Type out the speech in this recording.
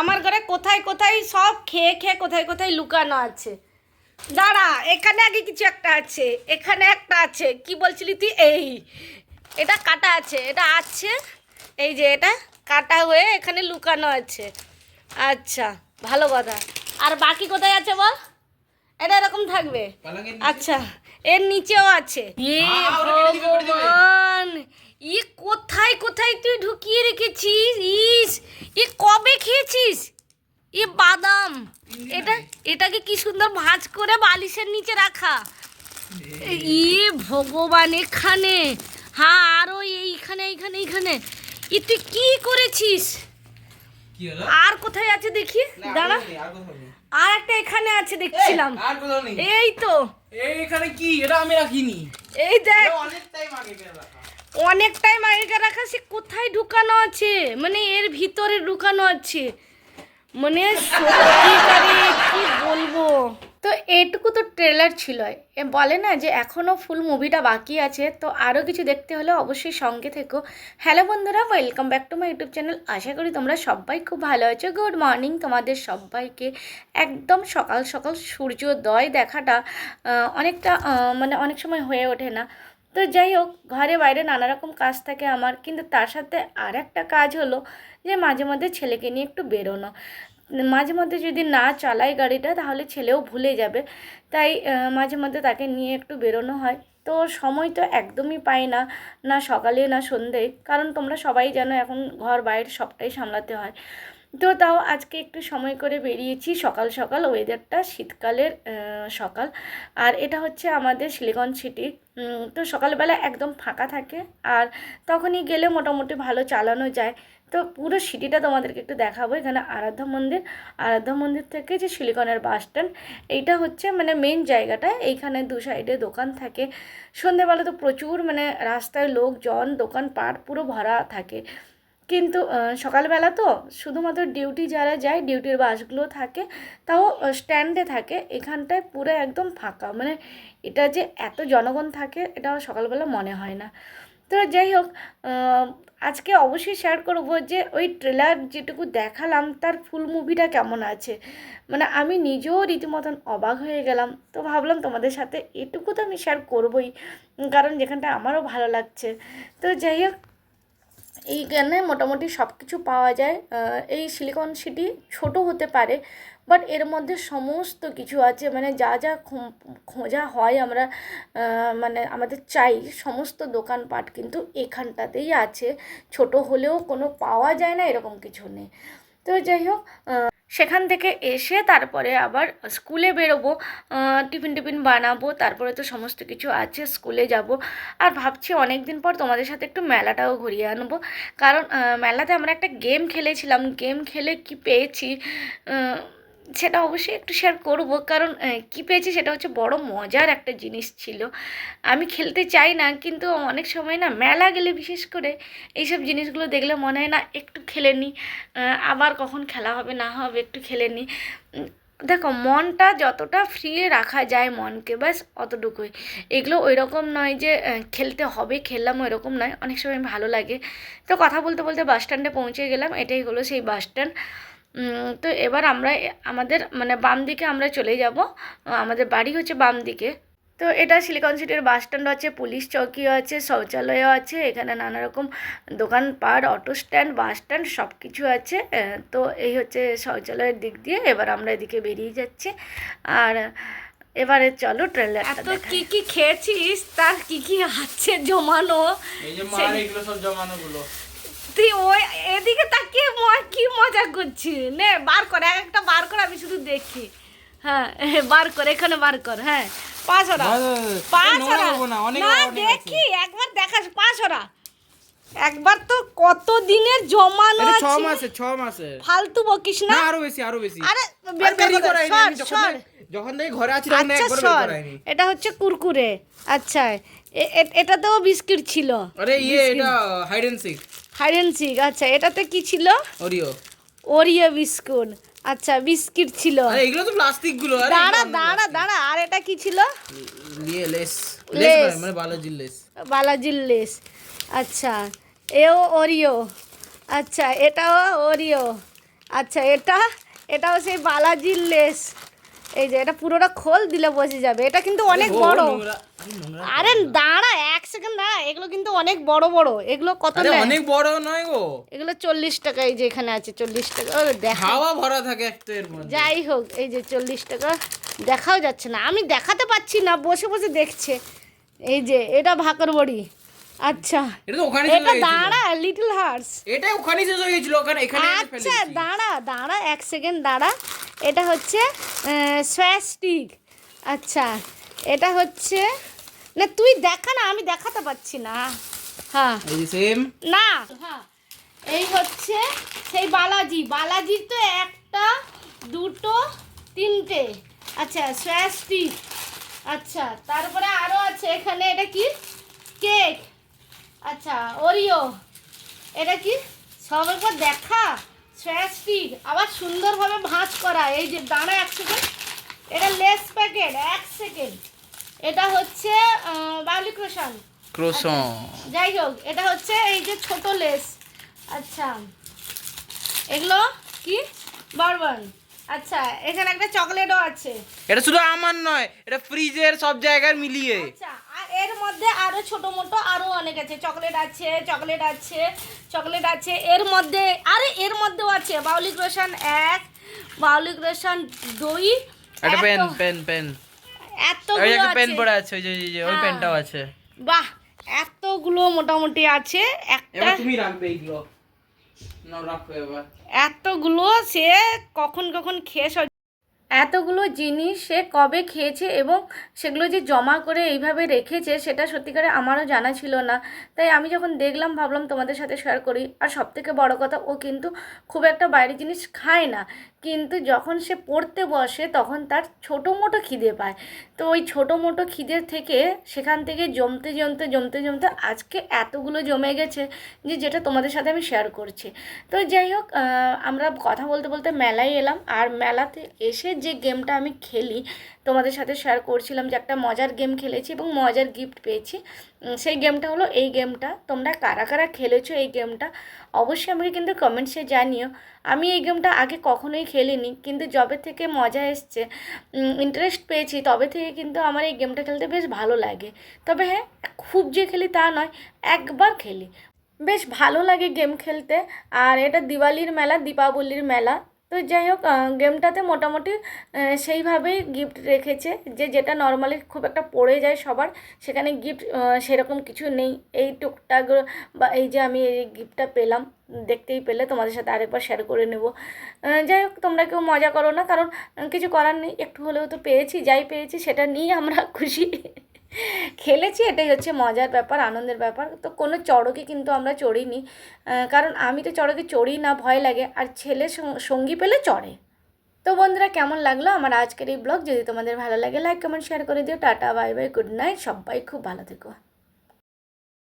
আমার ঘরে কোথায় কোথায় সব খেয়ে খেয়ে কোথায় কোথায় লুকানো আছে। দাঁড়া এখানে আগে কিছু একটা আছে এখানে একটা আছে। কি বলছিলি তুই? এই এটা কাটা আছে এটা আছে। এই যে এটা কাটা হয়ে এখানে লুকানো আছে। আচ্ছা ভালো কথা। আর বাকি কোথায় আছে বল? এটা এরকম থাকবে। আচ্ছা এর নিচেও আছে। ভগবান! ই কোথায় কোথায় তুই ঢুকিয়ে রেখেছিস? ইস ই কবে খেয়েছিস? ই বাদাম। এটা এটাকে কি সুন্দর ভাঁজ করে বালিশের নিচে রাখা? ই ভগবান এখানে। হ্যাঁ আরও এইখানে এইখানে এইখানে। ই তুই কি করেছিস? আর কোথায় আছে দেখি? দাঁড়া। আর একটা এখানে আছে দেখছিলাম। এই তো। এই এখানে কি? এটা আমি রাখিনি। এই দেখ। অনেক টাইম আগে রাখা। অনেক টাইম আগেকার রাখা, সে কোথায় ঢুকানো আছে? মানে এর ভিতরে ঢুকানো আছে। মানে কি বলব? তো এটুকু তো ট্রেলার ছিল বলে না যে এখনও ফুল মুভিটা বাকি আছে, তো আরও কিছু দেখতে হলে অবশ্যই সঙ্গে থেকো। হ্যালো বন্ধুরা welcome back to my YouTube channel আশা করি তোমরা সবাই খুব ভালো আছো। গুড মর্নিং তোমাদের সবাইকে। একদম সকাল সকাল সূর্যোদয় দেখাটা অনেকটা মানে অনেক সময় হয়ে ওঠে না। তো যাই হোক, ঘরে বাইরে নানা রকম কাজ থাকে আমার, কিন্তু তার সাথে আর একটা কাজ হলো যে মাঝে মধ্যে ছেলেকে নিয়ে একটু বেরোনো। মাঝে মধ্যে যদি না চালাই গাড়িটা, তাহলে ছেলেও ভুলে যাবে। তাই মাঝে মধ্যে তাকে নিয়ে একটু বেরোনো হয়। তো সময় তো একদমই পাই না না সকালে, না সন্ধ্যেয় কারণ তোমরা সবাই জানো, এখন ঘর বাইরে সবটাই সামলাতে হয়। তো তাও আজকে একটু সময় করে বেরিয়েছি। সকাল সকাল ওয়েদারটা শীতকালের সকাল। আর এটা হচ্ছে আমাদের শিলিগঞ্জ সিটি তো সকালবেলা একদম ফাঁকা থাকে আর তখনই গেলে মোটামুটি ভালো চালানো যায়। তো পুরো সিটিটা তোমাদেরকে একটু দেখাবো। এখানে আরাধ্যা মন্দির। আরাধ্যা মন্দির থেকে যে শিলিগনের বাস স্ট্যান্ড এইটা হচ্ছে মানে মেন জায়গাটা। এইখানে দু সাইডে দোকান থাকে। সন্ধেবেলা তো প্রচুর মানে রাস্তায় লোকজন দোকান পাট পুরো ভরা থাকে। কিন্তু সকালবেলা তো শুধুমাত্র ডিউটি যারা যায় ডিউটির বাসগুলো থাকে, তাও স্ট্যান্ডে থাকে। এখানটায় পুরো একদম ফাঁকা। মানে এটা যে এত জনগণ থাকে, এটা সকালবেলা মনে হয় না। তো যাই হোক আজকে অবশ্যই শেয়ার করব যে ওই ট্রেলার যেটুকু দেখালাম, তার ফুল মুভিটা কেমন আছে? মানে আমি নিজেও রীতিমতন অবাক হয়ে গেলাম। তো ভাবলাম তোমাদের সাথে এটুকু তো আমি শেয়ার করবোই, কারণ যেখানটা আমারও ভালো লাগছে। তো যাই হোক এইখানে মোটামুটি সব কিছু পাওয়া যায়। এই সিলিকন সিটি ছোট হতে পারে বাট এর মধ্যে সমস্ত কিছু আছে মানে যা যা খোঁজা হয় আমরা মানে আমাদের চাই, সমস্ত দোকানপাট কিন্তু এখানটাতেই আছে। ছোট হলেও কোনো পাওয়া যায় না, এরকম কিছু নেই। তো যাই হোক সেখান থেকে এসে তারপরে আবার স্কুলে বেরোবো টিফিন টিফিন বানাবো, তারপরে তো সমস্ত কিছু আছে, স্কুলে যাব। আর ভাবছি অনেক দিন পর তোমাদের সাথে একটু মেলাটাও ঘুরিয়ে আনব। কারণ মেলাতে আমরা একটা গেম খেলেছিলাম। গেম খেলে কি পেয়েছি? সেটা অবশ্যই একটু শেয়ার করব। কারণ কি পেয়েছি সেটা হচ্ছে বড় মজার একটা জিনিস ছিল। আমি খেলতে চাই না, কিন্তু অনেক সময় না মেলা গেলে বিশেষ করে এইসব জিনিসগুলো দেখলে মনে হয় না একটু খেলে নিই আবার কখন খেলা হবে না হবে একটু খেলে নিই দেখো মনটা যতটা ফ্রি রাখা যায় মনকে, ব্যাস অতটুকুই। এগুলো ওই রকম নয় যে খেলতে হবে, খেললাম ওই রকম নয়, অনেক সময় ভালো লাগে। তো কথা বলতে বলতে বাস স্ট্যান্ডে পৌঁছে গেলাম, এটাই হলো সেই বাস স্ট্যান্ড তো এবার আমরা এ- আমাদের মানে বাম দিকে আমরা চলে যাব। আমাদের বাড়ি হচ্ছে বাম দিকে। তো এটা সিলিকন সিটির বাস স্ট্যান্ড আছে পুলিশ চৌকিও আছে শৌচালয়ও আছে এখানে নানা রকম দোকানপাট অটো স্ট্যান্ড বাস স্ট্যান্ড সব কিছু আছে তো এই হচ্ছে শৌচালয়ের দিক দিয়ে এবার আমরা এদিকে বেরিয়ে যাচ্ছি। আর এবারে চলো ট্রেলারটা এত কি কি খেয়েছিস? তার কি কি আছে জমানো? এই যে মার এগুলো সব জমানো গুলো তুই ওই এদিকে তাকিয়ে কি মজা করছিস? নে বার কর এক একটা বার কর আমি শুধু দেখি। হ্যাঁ বার কর এখানে বার কর হ্যাঁ। পাঁচ ওরা পাঁচ ওরা না দেখি একবার দেখাস পাঁচ ওরা একবার তো কত দিনের জমানো এটা ছ মাসে ছ মাসে। ফালতু বকিস না? আরও বেশি আরও বেশি। আরে বের কর, যখন যখন থেকে ঘরে আছি তখন আচ্ছা একবার বের করাইনি। এটা হচ্ছে কুরকুরে। আচ্ছা এটাতেও বিস্কিট ছিল। আরে ইয়ে এটা hide and seek hide and seek আচ্ছা এটাতে কি ছিল? ওরিও। ওরিও বিস্কুট আচ্ছা বিস্কিট ছিল। এগুলো তো প্লাস্টিকগুলো দাঁড়া দাঁড়া দাঁড়া আর এটা কি ছিল? লেস। লেস। লেস। মানে বালাজির লেস। বালাজির লেস আচ্ছা এও ওরিও আচ্ছা এটাও ওরিও আচ্ছা এটা এটাও সেই বালাজির লেস। এই যে এটা পুরোটা খোল দিলে বসে যাবে এটা কিন্তু অনেক বড়। আরে দাঁড়া এক সেকেন্ড দাঁড়া এগুলো কিন্তু অনেক বড় বড়। এগুলো কত অনেক বড় নয় গো। এগুলো চল্লিশ টাকা এই যে এখানে আছে চল্লিশ টাকা। হাওয়া ভরা থাকে একটা এর মধ্যে। যাই হোক এই যে চল্লিশ টাকা দেখাও যাচ্ছে না। আমি দেখাতে পাচ্ছি না বসে বসে দেখছে। এই যে এটা ভাকর বড়ি আচ্ছা। এটা তো ওখানে এটা দাঁড়া লিটল হার্স এটা ওখানে শেষ হয়ে গেছিল ওখানে এখানে আচ্ছা দাঁড়া দাঁড়া এক সেকেন্ড দাঁড়া। এটা হচ্ছে সোয়াস্টিক আচ্ছা। এটা হচ্ছে না তুই দেখা না আমি দেখাতে পাচ্ছি না। হ্যাঁ। না। হ্যাঁ এই হচ্ছে সেই বালাজি। বালাজির তো একটা দুটো তিনটে। আচ্ছা সোয়াস্টিক আচ্ছা তারপরে আরও আছে এখানে এটা কি? কেক। আচ্ছা ওরিও। এটা কি? সব একবার দেখা। সোয়াস্টিক আবার সুন্দরভাবে ভাঁজ করা। এই যে দাঁড়া এক সেকেন্ড এটা লেস প্যাকেট এক সেকেন্ড। এটা হচ্ছে বাউলি ক্রোশন। ক্রোসন যাই হোক এটা হচ্ছে এই যে ছোট লেস। আচ্ছা এগুলো কি? বারবান। আচ্ছা এখানে একটা চকলেটও আছে। এটা শুধু আমার নয় এটা ফ্রিজের সব জায়গায় মিলিয়ে। আচ্ছা আর এর মধ্যে আরও ছোট মোটো আরও অনেক আছে। চকলেট আছে চকলেট আছে চকলেট আছে। এর মধ্যে আরে এর মধ্যেও আছে। বাউলি ক্রোশন এক বাউলি ক্রোশন দুই একটা পেন পেন পেন। এতগুলো একটা পেন আছে পড়ে আছে ওই যে ওই যে ওই হ্যাঁ। পেনটাও আছে। বাহ এতগুলো মোটামুটি আছে একটা তুমি রাখবে এইগুলো। এতগুলো সে কখন কখন খেয়ে এতগুলো জিনিস সে কবে খেয়েছে এবং সেগুলো যে জমা করে এইভাবে রেখেছে সেটা সত্যিকারে আমারও জানা ছিল না। তাই আমি যখন দেখলাম ভাবলাম তোমাদের সাথে শেয়ার করি। আর সবথেকে বড় কথা ও কিন্তু খুব একটা বাইরের জিনিস খায় না। কিন্তু যখন সে পড়তে বসে, তখন তার ছোটো মোটো খিদে পায়। তো ওই ছোটো মোটো খিদের থেকে সেখান থেকে জমতে জমতে জমতে জমতে আজকে এতগুলো জমে গেছে যে যেটা তোমাদের সাথে আমি শেয়ার করছি। তো যাই হোক আমরা কথা বলতে বলতে মেলায় এলাম। আর মেলাতে এসে যে গেমটা আমি খেলি, তোমাদের সাথে শেয়ার করছিলাম যে একটা মজার গেম খেলেছি এবং মজার গিফট পেয়েছি। সেই গেমটা হলো এই গেমটা তোমরা কারা কারা খেলেছো এই গেমটা অবশ্যই আমাকে কিন্তু কমেন্টসে জানিও। আমি এই গেমটা আগে কখনোই খেলিনি, কিন্তু যবে থেকে মজা এসছে। ইন্টারেস্ট পেয়েছি, তবে থেকে কিন্তু আমার এই গেমটা খেলতে বেশ ভালো লাগে। তবে হ্যাঁ খুব যে খেলি তা নয়, একবার খেলি। বেশ ভালো লাগে গেম খেলতে, আর এটা দিওয়ালির মেলা, দীপাবলির মেলা। তো যাই হোক গেমটাতে মোটামুটি সেইভাবেই গিফট রেখেছে যে যেটা নর্মালি খুব একটা পড়ে যায় সবার, সেখানে গিফট সেরকম কিছু নেই। এই টুকটাক বা এই যে আমি এই গিফটটা পেলাম, দেখতেই পেলে, তোমাদের সাথে আরেকবার শেয়ার করে নেব। যাই হোক, তোমরা কেউ মজা করো না, কারণ কিছু করার নেই, একটু হলেও তো পেয়েছি, যাই পেয়েছি, সেটা নিয়ে আমরা খুশি। খেলেছি, এটাই হচ্ছে মজার ব্যাপার, আনন্দের ব্যাপার। তো কোনো চড়কে কিন্তু আমরা চড়িনি। কারণ আমি তো চড়কে চড়ি না, ভয় লাগে। আর ছেলে সঙ্গী পেলে চড়ে। তো বন্ধুরা, কেমন লাগল আমার আজকের এই ব্লগ? যদি তোমাদের ভালো লাগে লাইক কমেন্ট শেয়ার করে দিও। Tata bye bye good night সবাই খুব ভালো থেকো।